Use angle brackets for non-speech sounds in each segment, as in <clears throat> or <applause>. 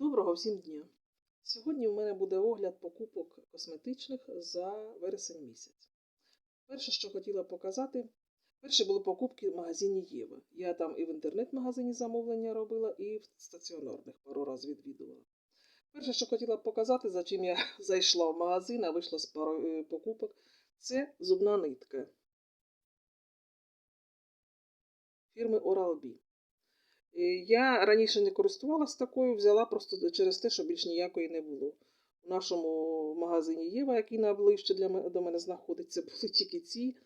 Доброго всім дня! Сьогодні в мене буде огляд покупок косметичних за вересень місяць. Перше, що хотіла показати, перше були покупки в магазині Єва. Я там і в інтернет-магазині замовлення робила, і в стаціонарних пару разів відвідувала. Перше, що хотіла показати, за чим я <laughs> зайшла в магазин, а вийшла з парою покупок, це зубна нитка фірми Oral-B. Е, Я раніше не користувалася такою, взяла просто через те, що більш ніякої не було. У нашому магазині Єва, який найближче для мене, до мене знаходиться, <laughs> були тільки ці,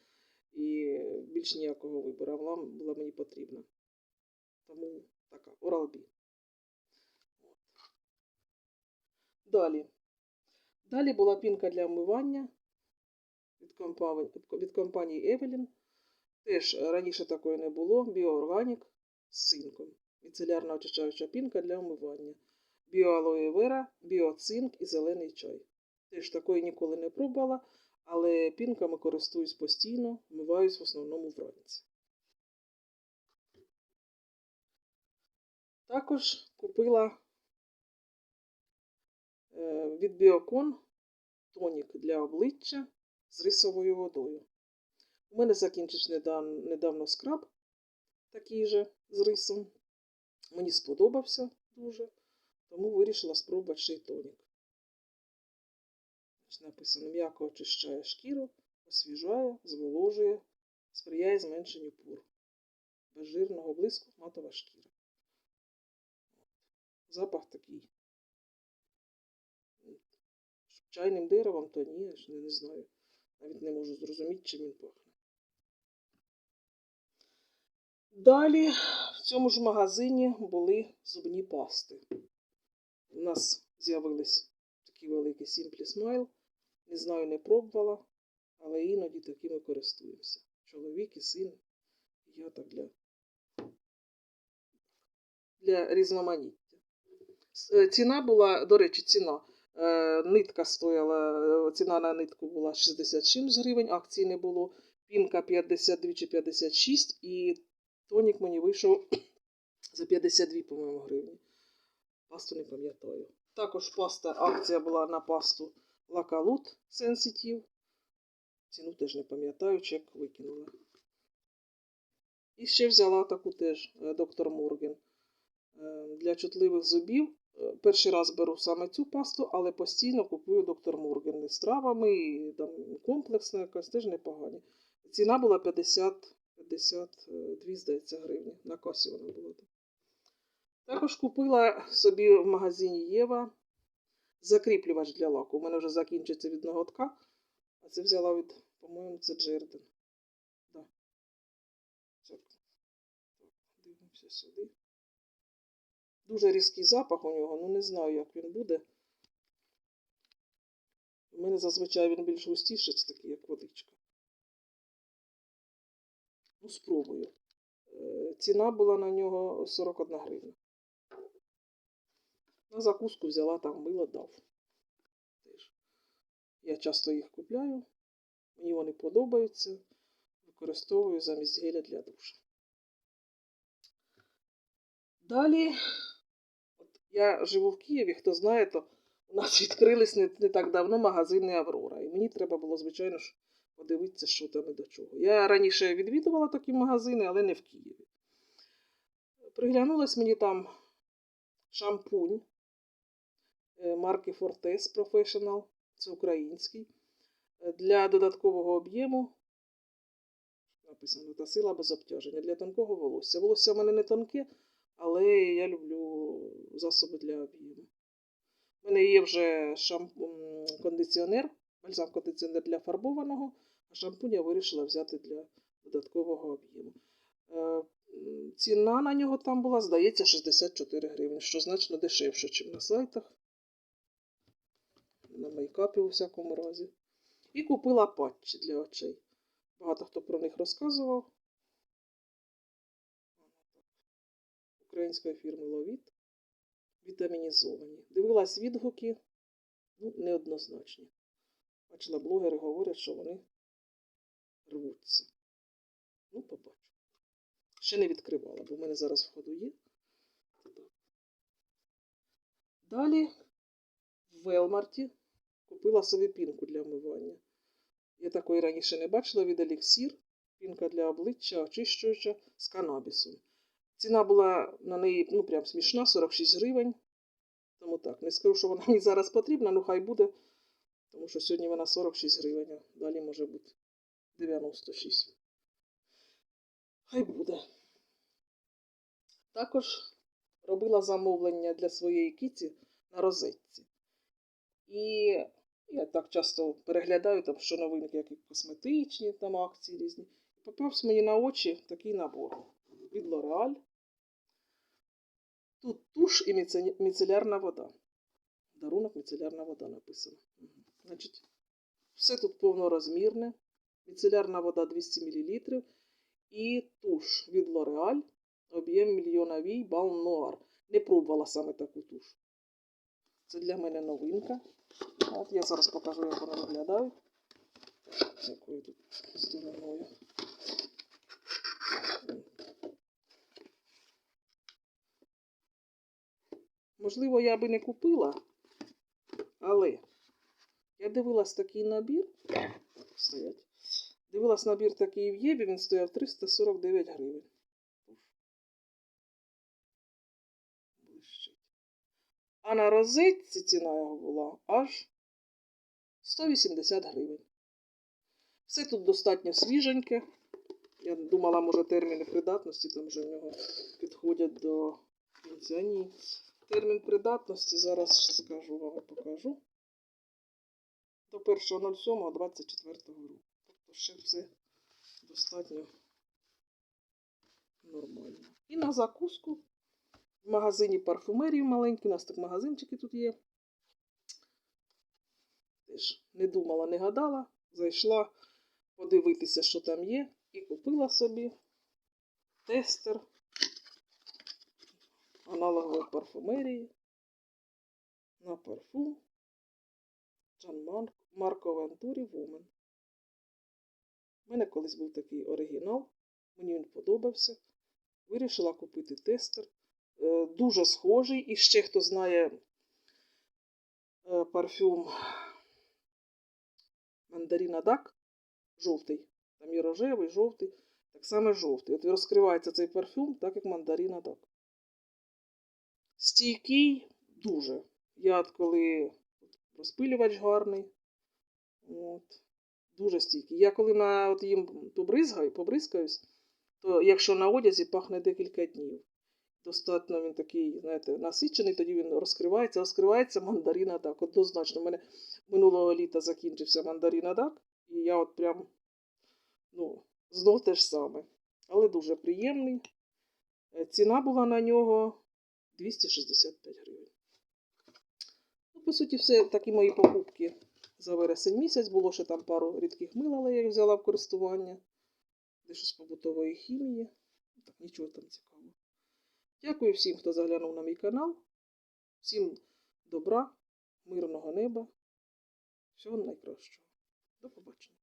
і більш ніякого вибору. Вона була мені потрібна. Тому така, Oral-B. Далі. Далі була пінка для вмивання від компанії, від Evelyn. Теж раніше такої не було. Біоорганік з цинком. Міцелярна очищаюча пінка для вмивання. Біоалоє вера, біоцинк і зелений чай. Теж такої ніколи не пробувала, але пінками користуюсь постійно, вмиваюсь в основному вранці. Також купила е, від Біокон тонік для обличчя з рисовою водою. У мене закінчився недавно скраб, такий же з рисом. Мені сподобався дуже, тому вирішила спробувати ще й тонік. Написано, м'яко очищає шкіру, освіжає, зволожує, сприяє зменшенню пур. Без жирного блиску матова шкіра. Запах такий. Чайним деревом, то ні, не знаю. Навіть не можу зрозуміти, чим він пахне. Далі в цьому ж магазині були зубні пасти. У нас з'явились такі великі Simply Smile. Не знаю, не пробувала, але іноді такими користуємося. Чоловік і син. Я так для, для різноманіття. Е, Ціна була, до речі, ціна. Е, Нитка стояла, е, ціна на нитку була 66 гривень, акції не було. Пінка 52 чи 56 і Тонік мені вийшов <clears throat> за 52, по-моєму, гривні. Пасту не пам'ятаю. Також паста, акція була на пасту Лакалут Sensitive. Ціну теж не пам'ятаю, чек викинула. І ще взяла таку теж е, доктор Морген. Е, Для чутливих зубів. Е, Перший раз беру саме цю пасту, але постійно купую доктор Морген з травами, і там комплексна якась теж непогані. Ціна була 50 52, здається, гривні. На касі вона була. Також купила собі в магазині Єва закріплювач для лаку. У мене вже закінчиться від ноготка, а це взяла від, по-моєму, це Джерден. Так, дивимося сюди. Дуже різкий запах у нього, ну не знаю, як він буде. У мене зазвичай він більш густіший, це такий, як водичка. Ну, спробую. Е, Ціна була на нього 41 гривня. На закуску взяла там мило дав. Я часто їх купляю. Мені вони подобаються. Використовую замість геля для душу. Далі, от я живу в Києві, хто знає, то у нас відкрились не, не так давно магазини Аврора. І мені треба було, звичайно ж, подивитися, що там і до чого. Я раніше відвідувала такі магазини, але не в Києві. Приглянулась мені там шампунь е, марки Fortes Professional, це український, е, для додаткового об'єму. Написано та сила без обтяження для тонкого волосся. Волосся в мене не тонке, але я люблю засоби для об'єму. У мене є вже шампунь, кондиціонер, бальзам-кондиціонер для фарбованого, а шампунь я вирішила взяти для додаткового об'єму. Е, Ціна на нього там була, здається, 64 гривні, що значно дешевше, ніж на сайтах. На мейкапі у всякому разі. І купила патчі для очей. Багато хто про них розказував. Української фірми Ловіт. Вітамінізовані. Дивилась відгуки, ну, неоднозначні. Бачила, блогери говорять, що вони рвуться. Ну, побачу. Ще не відкривала, бо в мене зараз в ходу є. Далі в Велмарті купила собі пінку для вмивання. Я такої раніше не бачила від Еліксір. Пінка для обличчя, очищуюча з канабісом. Ціна була на неї ну, прям смішна, 46 гривень. Тому так, не скажу, що вона мені зараз потрібна, ну хай буде. Тому що сьогодні вона 46 гривень, далі може бути 96. Хай буде. Також робила замовлення для своєї кіті на розетці. І я так часто переглядаю, там, що новинки, які косметичні, там акції різні. Попався мені на очі такий набор від L'Oreal. Тут туш і міце- міцелярна вода. Дарунок міцелярна вода написано. Значить, все тут повнорозмірне. Міцелярна вода 200 мл. І туш від L'Oreal. Об'єм мільйоновій Бал Нуар. Не пробувала саме таку туш. Це для мене новинка. От я зараз покажу, як вони виглядають. Якою тут стороною. Можливо, я би не купила, але я дивилась такий набір. Стоять. Дивилась набір такий в Єві, він стояв 349 гривень. А на розетці ціна його була аж 180 гривень. Все тут достатньо свіженьке. Я думала, може, терміни придатності там вже в нього підходять до кінця. Ні. Термін придатності зараз скажу вам покажу. До 1.07.24 року. Ще все достатньо нормально. І на закуску в магазині парфумерії маленький, у нас так магазинчики тут є. Теж не думала, не гадала. Зайшла подивитися, що там є, і купила собі тестер аналогової парфумерії на парфум Джан Марко Вентурі Woman. У мене колись був такий оригінал, мені він подобався. Вирішила купити тестер. Е, Дуже схожий. І ще хто знає е, парфюм Мандаріна Дак, жовтий. Там є рожевий, жовтий, так само жовтий. От розкривається цей парфюм, так як мандаріна Дак. Стійкий дуже. Я от коли розпилювач гарний. От, дуже стійкий. Я коли на от їм побризгаю, побризкаюсь, то якщо на одязі пахне декілька днів. Достатньо він такий, знаєте, насичений, тоді він розкривається, розкривається мандаріна так. Однозначно, у мене минулого літа закінчився мандаріна так, і я от прям, ну, знов те ж саме. Але дуже приємний. Е, Ціна була на нього 265 гривень. Ну, по суті, все такі мої покупки за вересень місяць. Було ще там пару рідких мил, але я їх взяла в користування. Дещо з побутової хімії. Так, нічого там цікавого. Дякую всім, хто заглянув на мій канал. Всім добра, мирного неба. Всього найкращого. До побачення.